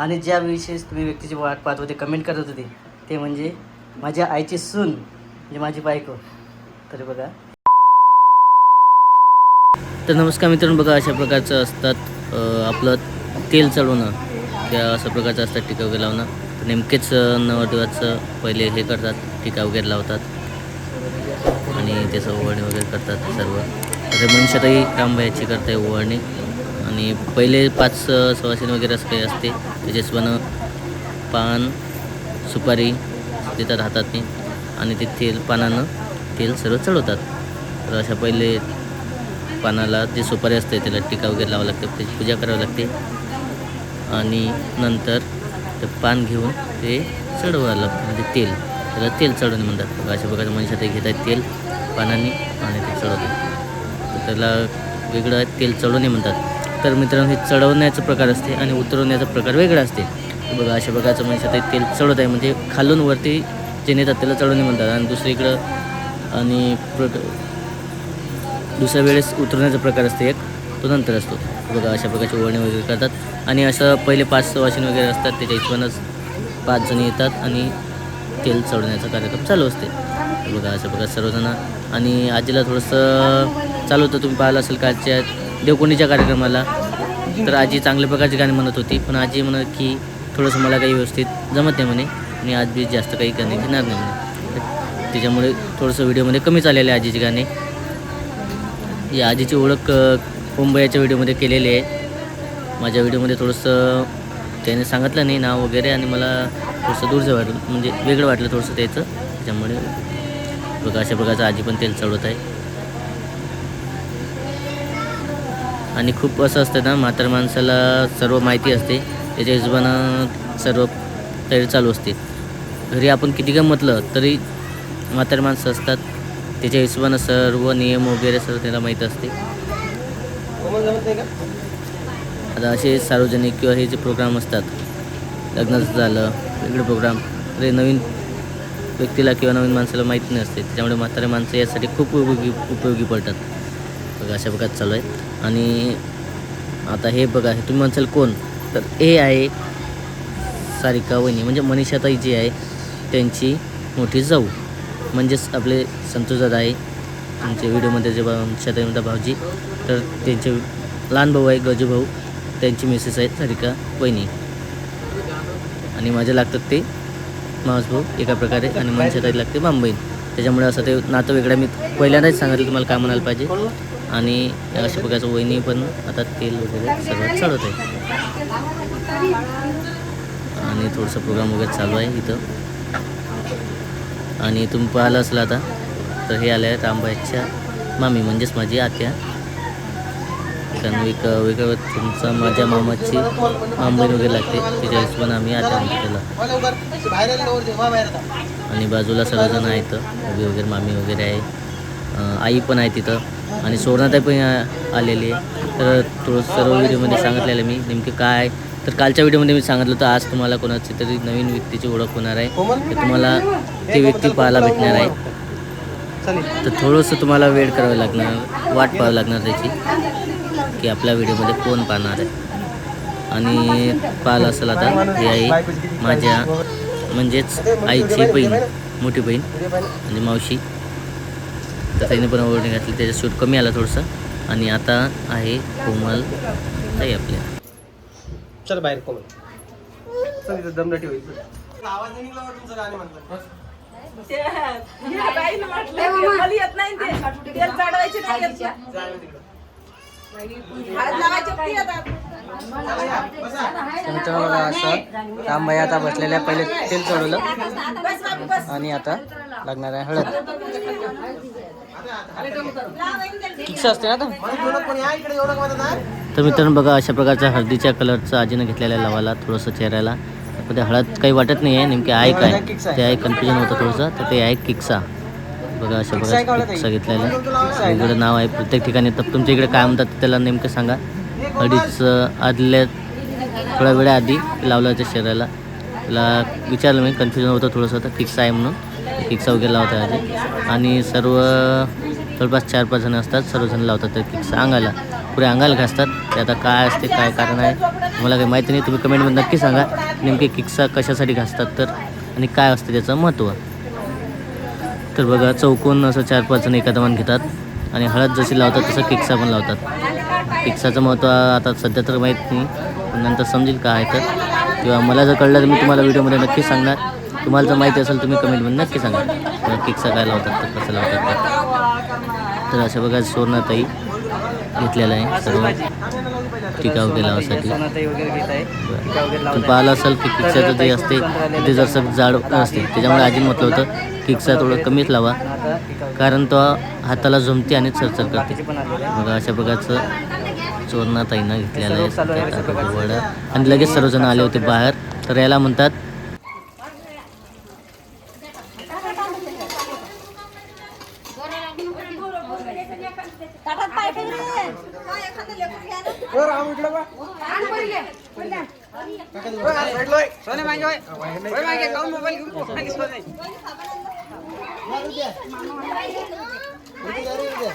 आणि ज्या विशेष तुम्ही व्यक्तीची वाट पाहत होते कमेंट करत होते ते म्हणजे माझ्या आईची सून म्हणजे माझी बायको. तरी बघा. तर नमस्कार मित्रांनो बघा अशा प्रकारचं असतात आपलं तेल चढवणं. त्या अशा प्रकारचं असतात टिका वगैरे लावणं. नेमकेच नवरदेवाचं पहिले हे करतात टिका वगैरे लावतात. आणि त्याचं ओवाळणी वगैरे करतात सर्व. मनशातही मनुष्यातही रामबायाची करते ओवाळणी. आणि पहिले पाच अं, सवासीन वगैरे असं काही असते. त्याच्या पान सुपारी देतात हातातनी आणि ते तेल पानानं तेल सर्व चढवतात. तर अशा पहिले पानाला जे सुपारी असते त्याला टिका वगैरे लावावं लागते त्याची पूजा करावी लागते. आणि नंतर ते पान घेऊन ते चढवावं लागतं म्हणजे तेल. त्याला तेल चढवणे म्हणतात. अशा प्रकारे मनुष्यात ते घेतात तेल पानाने आणि ते चढवतात. तर त्याला वेगळं तेल चढवणे म्हणतात. तर मित्रांनो हे चढवण्याचा प्रकार असते आणि उतरवण्याचा प्रकार वेगळा असते. बघा अशा प्रकारचं म्हणजे ते तेल चढवत आहे. म्हणजे खालून वरती जे नेतात त्याला चढवणे म्हणतात आणि दुसरीकडं आणि प्र दुसऱ्या वेळेस उतरवण्याचा प्रकार असते एक तो नंतर असतो. बघा अशा प्रकारची ओढणी वगैरे करतात. आणि असं पहिले पाच वाशिन वगैरे असतात त्याच्या हिशोबानंच पाच जण येतात आणि तेल चढवण्याचा कार्यक्रम चालू असते. बघा अशा प्रकार सर्वजण आणि आजीला थोडंसं चालू होतं तुम्ही पाहिलं असेल कालच्या देवकोंडीच्या कार्यक्रमाला. तर आजी चांगल्या प्रकारची गाणी म्हणत होती. पण आजी म्हणत की थोडंसं मला काही व्यवस्थित जमत नाही म्हणे. आणि आज बी जास्त काही गाणी घेणार नाही म्हणे. त्याच्यामुळे थोडंसं व्हिडिओमध्ये कमी चाललेलं आहे आजीचे गाणे. या आजीची ओळख मुंबईच्या व्हिडिओमध्ये केलेली आहे. माझ्या व्हिडिओमध्ये थोडंसं त्याने सांगितलं नाही नाव वगैरे आणि मला थोडंसं दूरचं वाटलं म्हणजे वेगळं वाटलं थोडंसं त्याचं. त्याच्यामुळे बघा अशा प्रकारचं आजी पण तेल चढवत आहे. आणि खूप असं असतं ना म्हातार माणसाला सर्व माहिती असते. त्याच्या हिशोबानं सर्व तयारी चालू असते. घरी आपण किती काय म्हटलं तरी म्हातार माणसं असतात. त्याच्या हिशोबानं सर्व नियम वगैरे सर्व त्याला माहीत असते. आता असे सार्वजनिक किंवा हे जे प्रोग्राम असतात लग्नाचं झालं वेगळे प्रोग्राम ते नवीन व्यक्तीला किंवा नवीन माणसाला माहीत नसते. त्यामुळे त्याच्यामुळे म्हातारे माणसं यासाठी खूप उपयोगी उपयोगी पडतात. बघा अशा प्रकारे चालू आहे आणि आता हे बघा हे तुम्ही म्हणसाल कोण? तर हे आहे सारिका वहिनी. म्हणजे मनीषाताई जी आहे त्यांची मोठी जाऊ. म्हणजेच आपले संतोष दादा आहे. आमच्या व्हिडिओमध्ये जे मनीषाताई म्हणतात भाऊजी तर त्यांचे लहान भाऊ आहे गजू भाऊ. त्यांची मिसेस आहेत सारिका वहिनी. आणि माझे लागतात ते मावस भाऊ एका प्रकारे. आणि मनीषाताई लागते बांबईन. त्याच्यामुळे असं ते नातं वेगळं मी पहिल्यांदाच सांगितलं तुम्हाला काय म्हणायला पाहिजे. आणि अशा प्रकारचं वहिनी पण आता तेल वगैरे सगळं चढवत आहे आणि थोडंसं प्रोग्राम वगैरे चालू आहे इथं. आणि तुम्ही पाहिलं असलं आता तर हे आले आहेत रामबाईच्या मामी म्हणजेच माझी आत्या. कारण वेग वेगळं तुमचं माझ्या मामाची मामबहीण वगैरे लागते त्याच्या हिशोबाने आम्ही आत्या म्हणतो त्याला आणि बाजूला सर्वजण आहेत उभी वगैरे मामी वगैरे आहे. आई पण आहे तिथं. आणि सोनाताई पण आलेली आहे. तर थोडं सर्व व्हिडिओमध्ये सांगितलेलं मी. नेमके काय? तर कालच्या व्हिडिओमध्ये मी सांगितलं होतं आज तुम्हाला कोणाची तरी नवीन व्यक्तीची ओळख होणार आहे. तर तुम्हाला ती व्यक्ती पाहायला भेटणार आहे. तर थोडंसं तुम्हाला वेळ करावं लागणार वाट पाहावं लागणार त्याची की आपल्या व्हिडिओमध्ये कोण पाहणार आहे. आणि पाहिलं असेल आता ही आई माझ्या म्हणजेच आईची बहीण मोठी बहीण म्हणजे मावशी. तर त्याने पण ओढणी घातली त्याचं शूट कमी आला थोडंसं. आणि आता आहे कोमल ताई आपल्या. चल बाहेर कोण चल इथं आवाज नाही निघला तुमचं गाणे बघा असं रामबाई आता बसलेल्या पहिले तेल चढवलं. आणि आता लागणार आहे हळद. तर मित्रांनो बघा अशा प्रकारच्या हळदीच्या कलरचं आजीनं घेतलेल्या लावाला थोडंसं चेहऱ्याला. पण ते हळद काही वाटत नाही आहे नेमके आहे काय? ते आहे कन्फ्युजन होतं थोडंसं. तर ते आहे किक्सा. बघा अशा प्रकारचं किक्सा घेतलेलं वेगळं नाव आहे प्रत्येक ठिकाणी. तर तुमच्या इकडे काय म्हणतात ते त्याला नेमकं सांगा. हळदीचं आदल्या थोड्या वेळाआधी लावलं त्या शरीराला त्याला विचारलं मी कन्फ्युजन होतं थोडंसं तर किक्सा आहे म्हणून. किक्सा वगैरे लावता आधी. आणि सर्व जवळपास चार पाच जण असतात सर्वजण लावतात त्या किक्सा अंगाला पुढे अंगाला घासतात. ते आता काय असते काय कारण आहे मला काही माहिती नाही तुम्ही कमेंटमध्ये नक्की सांगा. नेमके किक्सा कशासाठी घासतात तर आणि काय असते त्याचं महत्त्व. तर बघा चौकोन असं चार पाच जण एका दमान घेतात आणि हळद जशी लावतात तसं किक्सा पण लावतात. किक्साचं महत्त्व आता सध्या तर माहीत नाही नंतर समजेल काय आहे तर. किंवा मला जर कळलं तर मी तुम्हाला व्हिडिओमध्ये नक्की सांगणार. तुम्हाला जर माहिती असेल तुम्ही कमेंटमध्ये नक्की सांगा. किंवा किक्सा काय लावतात तर कसं लावतात तर. अशा बघा सोनाताई घेतलेलं आहे सर्व. टिकाव केलासाठी तुम्ही पाहिलं असेल की किक्साचं जे असते ते जसं जाड असते त्याच्यामुळे आजी म्हटलं होतं किक्सा थोडं कमीच लावा. कारण तो हाताला झुमते आणि चरचर करते. बघा अशा प्रकारचं चोरणाताईनं घेतलेलं आहे. आणि लगेच सर्वजण आले होते बाहेर. तर याला म्हणतात ताटात पाय ठेव रे. काय एखादं लेकरं घ्या ना. वर राम इकडं बा. आण पहिले. पहिले. वर हात साईडला होय. वर उद्या. उद्या रे उद्या.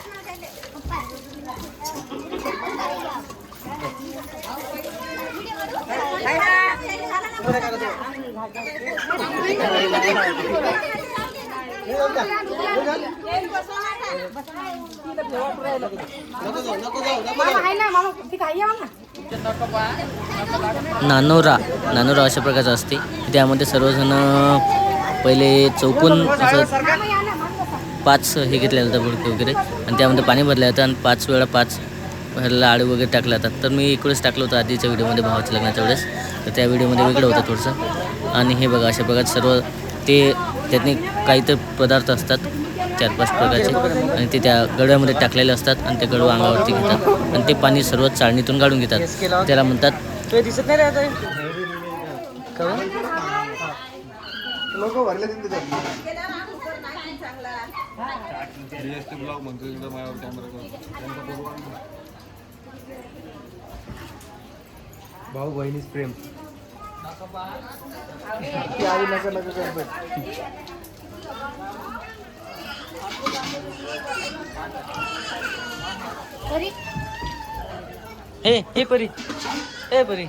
वर काय करतो? नानोरा नानोरा अशा प्रकारचा असते. त्यामध्ये सर्वजण पहिले चौकून असं पाच हे घेतले जातात बुडके वगैरे. आणि त्यामध्ये पाणी भरलं जातं आणि पाच वेळा पाच भरला आळू वगैरे टाकला जातात. तर मी इकडेच टाकलं होतं आधीच्या व्हिडिओमध्ये भावाच्या लग्नाच्या वेळेस. तर त्या व्हिडिओमध्ये वेगळं होतं थोडंसं. आणि हे बघा अशा प्रकारचे सर्व ते त्यातनी काहीतरी पदार्थ असतात चार पाच प्रकारचे. आणि ते त्या गडव्यामध्ये टाकलेले असतात आणि ते गडव अंगावरती घेतात. आणि ते पाणी सर्व चाळणीतून काढून घेतात. त्याला म्हणतात भाऊ बहिणीच प्रेम. ती आई नका नका करत हे हे परी. हे परी.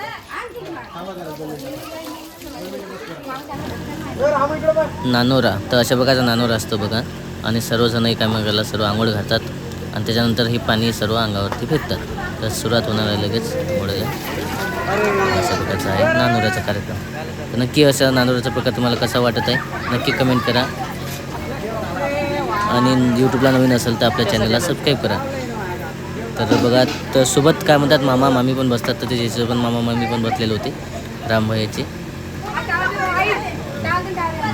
नानोरा. तर अशा प्रकारचा नानोरा असतो बघा. आणि सर्वजण एकामेकाला सर्व आंघोळ घालतात. आणि त्याच्यानंतर हे पाणी सर्व अंगावरती फेकतात. तर सुरुवात होणार आहे लगेच. आंघोळीला अशा प्रकारचा आहे नानोऱ्याचा कार्यक्रम. तर नक्की अशा नानोऱ्याचा प्रकार तुम्हाला कसा वाटत आहे नक्की कमेंट करा. आणि यूट्यूबला नवीन असेल तर आपल्या चॅनलला सबस्क्राईब करा. तर बघा तर सोबत काय म्हणतात मामा मामी पण बसतात. तर त्याचे पण मामा मामी पण बसलेले होते रामभयाचे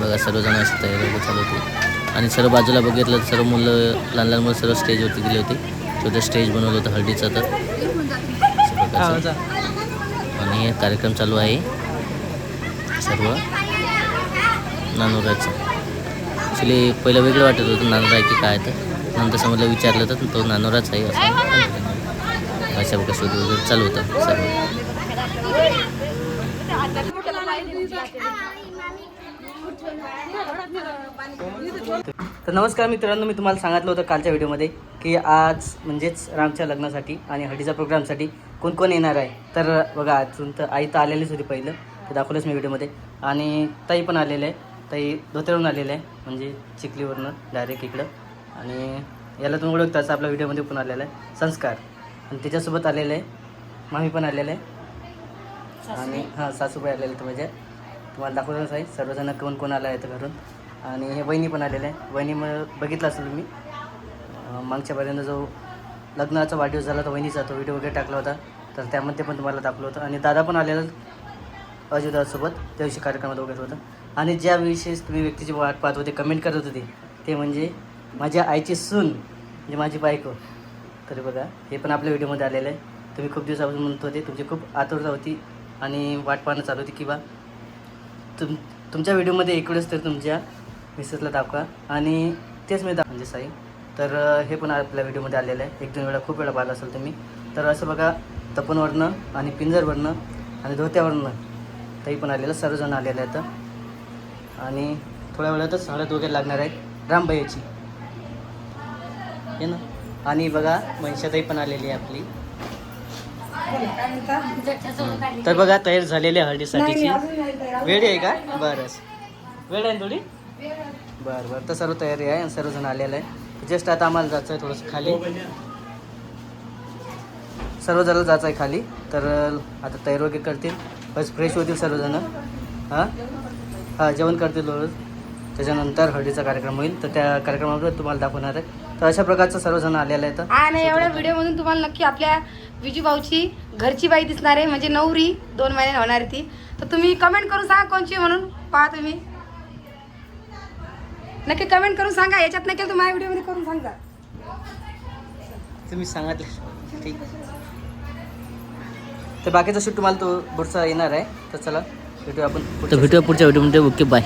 बघा सर्वजण असे तयारी चालू होती. आणि सर्व बाजूला बघितलं तर सर्व मुलं लहान लहान मुलं सर्व स्टेजवरती गेले होते. छोटं स्टेज बनवलं होतं हळदीचं तर आणि कार्यक्रम चालू आहे. सर्व नानुराचं. ॲक्च्युली पहिलं वेगळं वाटत होतं नानुरा की काय तर. नंतर समजलं विचारलं तर तो नानोराच आहे असं. अशा प्रकारे शोध वगैरे चालू होतं सर्व. तर नमस्कार मित्रांनो मी तुम्हाला सांगितलं होतं कालच्या व्हिडिओमध्ये की आज म्हणजेच रामच्या लग्नासाठी आणि हळदीच्या प्रोग्रामसाठी कोण कोण येणार आहे. तर बघा अजून तर आई तर आलेलीच होती पहिलं. ते दाखवलंच मी व्हिडिओमध्ये. आणि ताई पण आलेले आहे. ताई धोत्यावरून आलेलं आहे म्हणजे चिखलीवरनं डायरेक्ट इकडं. आणि याला तुम्ही ओळखताच आपल्या व्हिडिओमध्ये पण आलेला आहे. संस्कार. आणि त्याच्यासोबत आलेलं आहे. मामी पण आलेलं आहे. आणि हां सासूबाई आलेले तर माझ्या तुम्हाला दाखवतच आहे सर्वजण कोण कोण आला आहे तर घरून. आणि हे वहिनी पण आलेले आहे. वहिनी मग बघितलं असेल तुम्ही. मागच्यापर्यंत जो लग्नाचा वाढदिवस झाला तो वहिनीचा तो व्हिडिओ वगैरे टाकला होता. तर त्यामध्ये पण तुम्हाला दाखवलं होतं. आणि दादा पण आलेला अजितदासोबत त्या दिवशी कार्यक्रमात वगैरे होतं. आणि ज्या विशेष तुम्ही व्यक्तीची वाट पाहत होते कमेंट करत होते ते म्हणजे माझ्या आईची सून म्हणजे माझी बायको. तरी बघा हे पण आपल्या व्हिडिओमध्ये आलेलं आहे. तुम्ही खूप दिवसापासून म्हणत होते तुमची खूप आतुरता होती आणि वाट पाहणं चालू होती की बा तुम तुमच्या व्हिडिओमध्ये एकवेळेस तर तुमच्या मिसेसला दाखवा आणि तेच मी दाखव म्हणजे साई तर हे पण आपल्या व्हिडिओमध्ये आलेलं आहे. एक दोन वेळा खूप वेळा पाहिलं असेल तुम्ही. तर असं बघा तपनवरनं आणि पिंजरवरनं आणि धोत्यावरनं तरी पण आलेलं सर्वजण आलेलं आहेत. आणि थोड्या वेळातच हळद वगैरे लागणार आहे रामबाईची हे ना? आणि बघा मनशाताई पण आलेली आहे आपली. तर बघा तयार झालेली आहे हळदीसाठीची. वेळ आहे का? बरं. वेळ आहे ना थोडी? बरं बरं. तर सर्व तयारी आहे आणि सर्वजण आलेलं आहे. जस्ट आता आम्हाला जायचं आहे थोडंसं खाली. सर्वजण जायचं आहे खाली. तर आता तयार वगैरे करतील. बस फ्रेश होतील सर्वजण. हां? हां जेवण करतील रोज त्याच्यानंतर हळदीचा कार्यक्रम होईल. तर त्या कार्यक्रमामध्ये तुम्हाला दाखवणार आहे. तर अशा प्रकारचं सर्वजण आलेलं आहे तर आणि एवढ्या व्हिडिओमधून तुम्हाला नक्की आपल्या विजू भाऊची घरची बाई दिसणार आहे. म्हणजे नवरी दोन महिने होणार ती. तर तुम्ही कमेंट करून सांगा कोणची म्हणून. पहा तुम्ही. नक्की कमेंट करून सांगा. याच्यात तर माझ्या व्हिडिओमध्ये करून सांगा. तुम्ही सांगितले. ठीक. तर बाकीचा शूट तुम्हाला तो पुढचा येणार आहे. तर चला भेटू आपण तर पुढच्या भेटूया पुढच्या व्हिडिओमध्ये. Okay bye